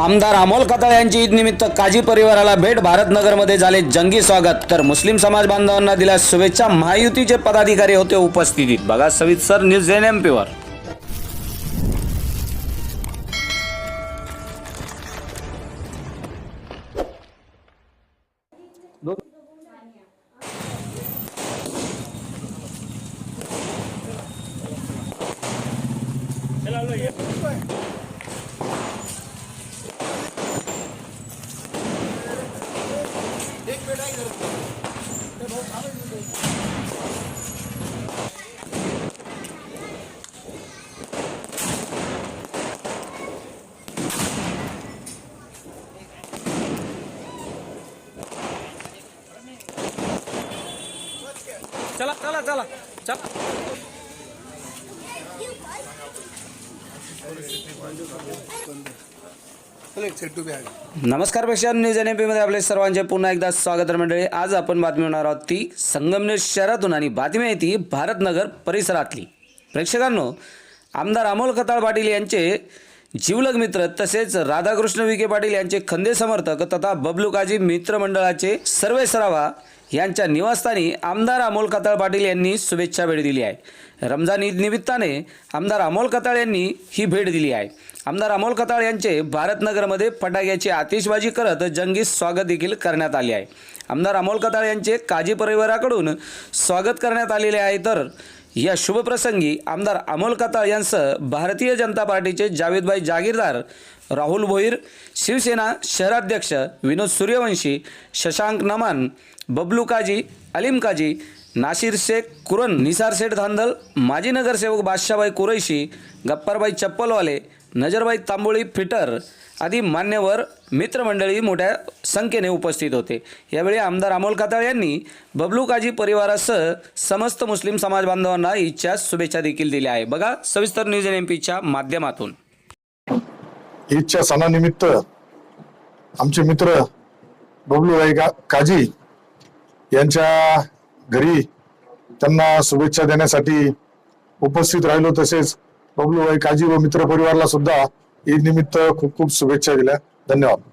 आमदार अमोल खताळ यांची ईद निमित्त काजी परिवाराला भेट. भारतनगरमध्ये झाले जंगी स्वागत. तर मुस्लिम समाज बांधवांना दिल्या शुभेच्छा. महायुतीचे पदाधिकारी होते उपस्थितीत. बघा सविस्तर न्यूज एन एम पीवर चला चला चला चला. नमस्कारपेक्षा न्यूज एनमध्ये आपले सर्वांचे पुन्हा एकदा स्वागत मंडळी. आज आपण बातमी होणार आहोत ती संगमनेर शहरातून आणि बातमी आहे ती भारतनगर परिसरातली. प्रेक्षकांनो आमदार अमोल कताळ पाटील यांचे जीवलग मित्र तसेच राधाकृष्ण विखे पाटील यांचे खंदे समर्थक तथा बबलू काजी मित्रमंडळाचे सर्वे सरावा यांच्या निवासस्थानी आमदार अमोल खताळ पाटील यांनी शुभेच्छा भेट दिली आहे. रमजान ईद निमित्ताने आमदार अमोल खताळ यांनी ही भेट दिली आहे. आमदार अमोल कताळ यांचे भारतनगरमध्ये फटाक्याची आतिषबाजी करत जंगी स्वागत देखील करण्यात आले आहे. आमदार अमोल खताळ यांचे काजी परिवाराकडून स्वागत करण्यात आलेले आहे तर या शुभप्रसंगी आमदार अमोल कताळ यांसह भारतीय जनता पार्टीचे जावेदभाई जागीरदार राहुल भोईर शिवसेना शहराध्यक्ष विनोद सूर्यवंशी शशांक नमान बबलू काजी अलीम काजी नाशिर शेख कुरन निसार शेठ धांदल माजी नगरसेवक बादशाबाई कुरैशी गप्पारबाई चप्पलवाले नजरबाई तांबोळी फिटर आदी मान्यवर मित्रमंडळी मोठ्या संख्येने उपस्थित होते. यावेळी आमदार अमोल खताळ यांनी बबलू काजी परिवारासह समस्त मुस्लिम समाज बांधवांना ईदच्या शुभेच्छा देखील दिल्या आहे बघा सविस्तर न्यूज एन एमपीच्या माध्यमातून. ईदच्या सणानिमित्त आमचे मित्र बबलूभाई काजी यांच्या घरी त्यांना शुभेच्छा देण्यासाठी उपस्थित राहिलो तसेच बबलूभाई काजी व मित्र परिवारला सुद्धा ईद निमित्त खूप खूप शुभेच्छा दिल्या. धन्यवाद.